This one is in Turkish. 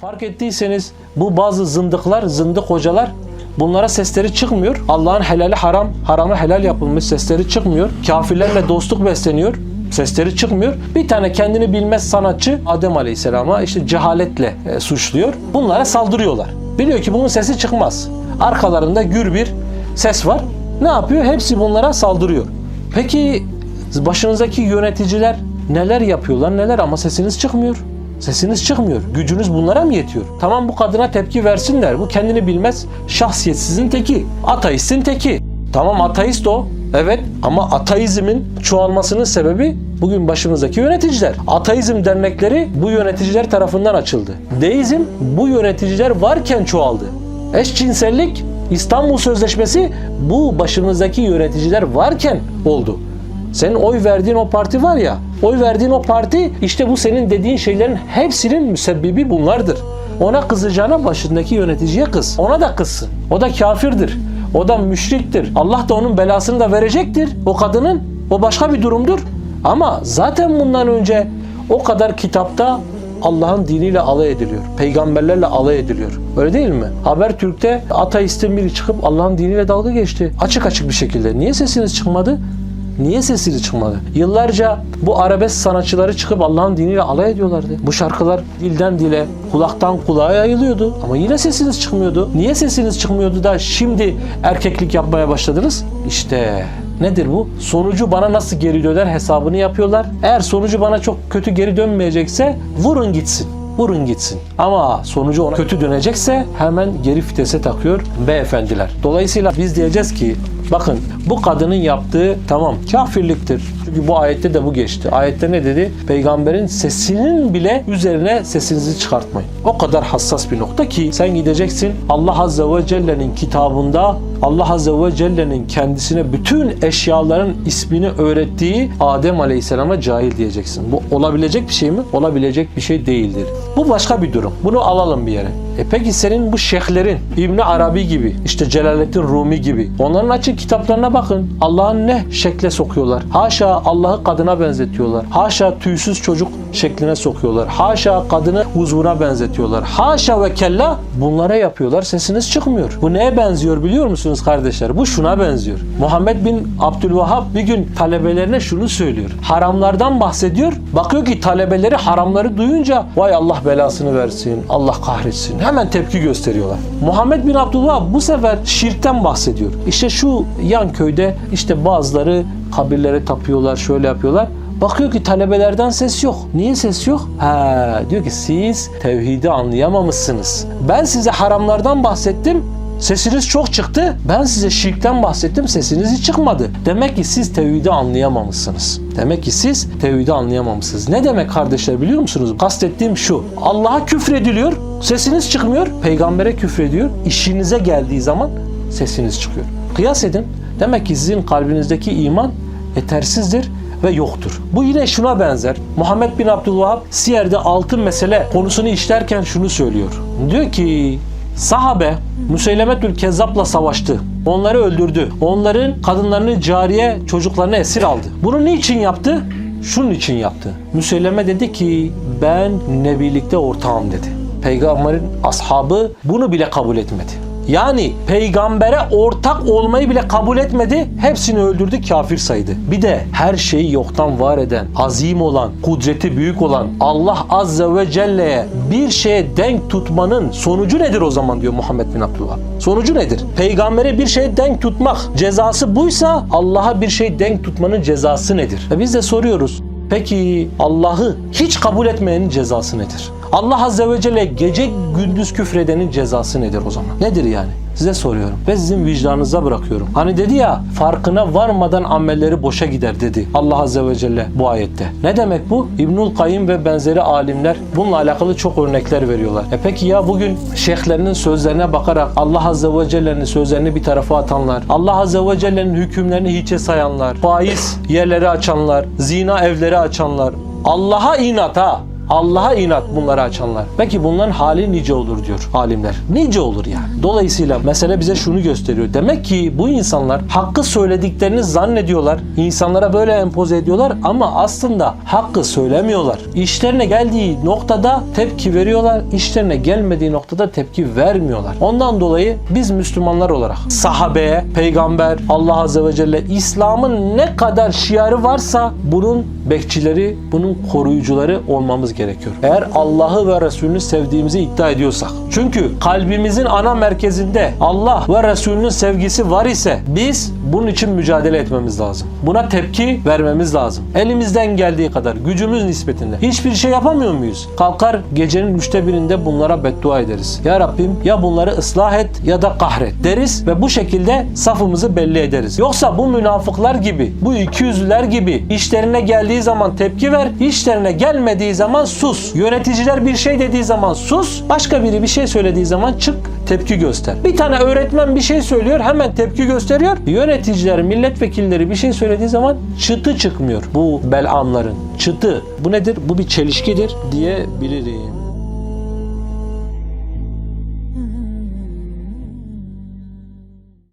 Fark ettiyseniz bu bazı zındıklar, zındık hocalar bunlara sesleri çıkmıyor. Allah'ın helali haram, haramı helal yapılmış sesleri çıkmıyor. Kafirlerle dostluk besleniyor. Sesleri çıkmıyor. Bir tane kendini bilmez sanatçı Adem Aleyhisselam'a işte cehaletle e, suçluyor. Bunlara saldırıyorlar. Biliyor ki bunun sesi çıkmaz. Arkalarında gür bir ses var. Ne yapıyor? Hepsi bunlara saldırıyor. Peki başınızdaki yöneticiler neler yapıyorlar neler ama sesiniz çıkmıyor. Sesiniz çıkmıyor. Gücünüz bunlara mı yetiyor? Tamam bu kadına tepki versinler. Bu kendini bilmez şahsiyetsizin teki. Ateistin teki. Tamam ateist o. Evet ama ateizmin çoğalmasının sebebi bugün başımızdaki yöneticiler. Ateizm dernekleri bu yöneticiler tarafından açıldı. Deizm bu yöneticiler varken çoğaldı. Eşcinsellik İstanbul Sözleşmesi bu başımızdaki yöneticiler varken oldu. Senin oy verdiğin o parti var ya, oy verdiğin o parti işte bu senin dediğin şeylerin hepsinin müsebbibi bunlardır. Ona kızacağına başındaki yöneticiye kız. Ona da kızsın. O da kafirdir. O da müşriktir. Allah da onun belasını da verecektir. O kadının. O başka bir durumdur. Ama zaten bundan önce o kadar kitapta Allah'ın diniyle alay ediliyor. Peygamberlerle alay ediliyor. Öyle değil mi? Habertürk'te ateistin biri çıkıp Allah'ın diniyle dalga geçti. Açık açık bir şekilde. Niye sesiniz çıkmadı? Niye sesleri çıkmadı? Yıllarca bu arabesk sanatçıları çıkıp Allah'ın diniyle alay ediyorlardı. Bu şarkılar dilden dile, kulaktan kulağa yayılıyordu. Ama yine sesiniz çıkmıyordu. Niye sesiniz çıkmıyordu da şimdi erkeklik yapmaya başladınız? İşte nedir bu? Sonucu bana nasıl geri döner hesabını yapıyorlar. Eğer sonucu bana çok kötü geri dönmeyecekse vurun gitsin vurun gitsin. Ama sonucu ona kötü dönecekse hemen geri vitese takıyor beyefendiler. Dolayısıyla biz diyeceğiz ki bakın bu kadının yaptığı tamam kafirliktir. Çünkü bu ayette de bu geçti. Ayette ne dedi? Peygamberin sesinin bile üzerine sesinizi çıkartmayın. O kadar hassas bir nokta ki sen gideceksin Allah Azze ve Celle'nin kitabında Allah Azze ve Celle'nin kendisine bütün eşyaların ismini öğrettiği Adem Aleyhisselam'a cahil diyeceksin. Bu olabilecek bir şey mi? Olabilecek bir şey değildir. Bu başka bir durum. Bunu alalım bir yere. E peki senin bu şeyhlerin İbni Arabi gibi, işte Celaleddin Rumi gibi onların açın kitaplarına bakın. Allah'ın ne şekle sokuyorlar. Haşa Allah'ı kadına benzetiyorlar. Haşa tüysüz çocuk şekline sokuyorlar. Haşa kadını huzura benzetiyorlar. Haşa ve kella bunlara yapıyorlar. Sesiniz çıkmıyor. Bu neye benziyor biliyor musunuz kardeşler? Bu şuna benziyor. Muhammed bin Abdülvahhab bir gün talebelerine şunu söylüyor. Haramlardan bahsediyor. Bakıyor ki talebeleri haramları duyunca vay Allah belasını versin, Allah kahretsin. Hemen tepki gösteriyorlar. Muhammed bin Abdülvahhab bu sefer şirkten bahsediyor. İşte şu yan köyde işte bazıları kabirlere tapıyorlar, şöyle yapıyorlar. Bakıyor ki talebelerden ses yok. Niye ses yok? Ha, diyor ki siz tevhidi anlayamamışsınız. Ben size haramlardan bahsettim. Sesiniz çok çıktı. Ben size şirkten bahsettim. Sesiniz hiç çıkmadı. Demek ki siz tevhidi anlayamamışsınız. Demek ki siz tevhidi anlayamamışsınız. Ne demek kardeşler biliyor musunuz? Kastettiğim şu. Allah'a küfrediliyor. Sesiniz çıkmıyor. Peygambere küfrediyor. İşinize geldiği zaman sesiniz çıkıyor. Kıyas edin. Demek ki sizin kalbinizdeki iman yetersizdir ve yoktur. Bu yine şuna benzer. Muhammed bin Abdülvahhab Siyer'de altın mesele konusunu işlerken şunu söylüyor. Diyor ki sahabe Müseylemetül Kezzap'la savaştı. Onları öldürdü. Onların kadınlarını cariye, çocuklarını esir aldı. Bunu niçin yaptı? Şunun için yaptı. Müseyleme dedi ki ben nebilikte ortağım dedi. Peygamberin ashabı bunu bile kabul etmedi. Yani peygambere ortak olmayı bile kabul etmedi. Hepsini öldürdü, kafir saydı. Bir de her şeyi yoktan var eden, azim olan, kudreti büyük olan Allah Azze ve Celle'ye bir şeye denk tutmanın sonucu nedir o zaman diyor Muhammed bin Abdullah. Sonucu nedir? Peygambere bir şeye denk tutmak cezası buysa Allah'a bir şey denk tutmanın cezası nedir? E biz de soruyoruz. Peki Allah'ı hiç kabul etmeyenin cezası nedir? Allah Azze ve Celle gece gündüz küfredenin cezası nedir o zaman? Nedir yani? Size soruyorum ve sizin vicdanınıza bırakıyorum. Hani dedi ya farkına varmadan amelleri boşa gider dedi Allah Azze ve Celle bu ayette. Ne demek bu? İbnül Kayyim ve benzeri alimler bununla alakalı çok örnekler veriyorlar. E peki ya bugün şeyhlerinin sözlerine bakarak Allah Azze ve Celle'nin sözlerini bir tarafa atanlar, Allah Azze ve Celle'nin hükümlerini hiçe sayanlar, faiz yerleri açanlar, zina evleri açanlar, Allah'a inat ha Allah'a inat bunları açanlar. Peki bunların hali nice olur diyor alimler. Nice olur yani. Dolayısıyla mesele bize şunu gösteriyor. Demek ki bu insanlar hakkı söylediklerini zannediyorlar. İnsanlara böyle empoze ediyorlar ama aslında hakkı söylemiyorlar. İşlerine geldiği noktada tepki veriyorlar. İşlerine gelmediği noktada tepki vermiyorlar. Ondan dolayı biz Müslümanlar olarak sahabeye, peygamber, Allah Azze ve Celle İslam'ın ne kadar şiarı varsa bunun bekçileri, bunun koruyucuları olmamız gerekiyor. Eğer Allah'ı ve Resulünü sevdiğimizi iddia ediyorsak. Çünkü kalbimizin ana merkezinde Allah ve Resulünün sevgisi var ise biz bunun için mücadele etmemiz lazım. Buna tepki vermemiz lazım. Elimizden geldiği kadar gücümüz nispetinde. Hiçbir şey yapamıyor muyuz? Kalkar gecenin üçte birinde bunlara beddua ederiz. Ya Rabbim ya bunları ıslah et ya da kahret deriz ve bu şekilde safımızı belli ederiz. Yoksa bu münafıklar gibi, bu ikiyüzlüler gibi işlerine geldiği zaman tepki ver, işlerine gelmediği zaman sus. Yöneticiler bir şey dediği zaman sus, başka biri bir şey söylediği zaman çık tepki göster. Bir tane öğretmen bir şey söylüyor hemen tepki gösteriyor. Yöneticiler, milletvekilleri bir şey söylediği zaman çıtı çıkmıyor. Bu belamların çıtı. Bu nedir? Bu bir çelişkidir diyebilirim.